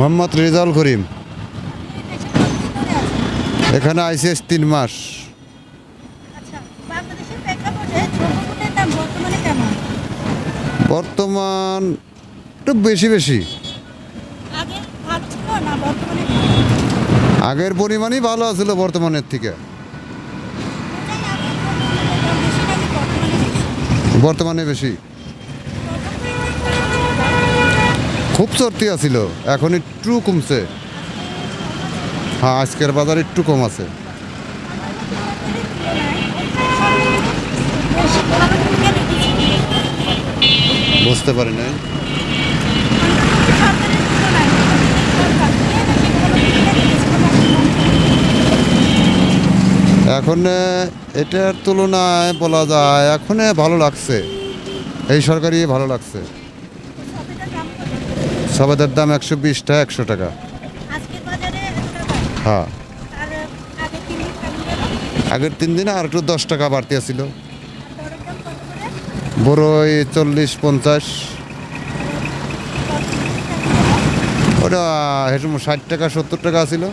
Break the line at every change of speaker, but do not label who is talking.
মোহাম্মদ রেজাউল করিম? এখানে আইসিএস তিন মাস।
আচ্ছা বর্তমানে
একটু বেশি বেশি। আগের পরিমাণই ভালো আছিল বর্তমানের থেকে।
বর্তমানে বেশি
বর্তমানে বেশি খুব চর্তি আছিল এখন একটু কমছে হ্যাঁ আজকের বাজার একটু কম আছে বুঝতে পারি নাই? এখন এটার তুলনায় বলা যায়, এখন ভালো লাগছে এই সরকারি ভালো লাগছে?
সবেদের দাম
একশো বিশটা টাকা। একশো টাকা। হ্যাঁ। আগের তিন দিনে আর একটু দশ টাকা বাড়তি আসিল ওই চল্লিশ পঞ্চাশ। ওটা হেসম ষাট টাকা সত্তর টাকা ছিল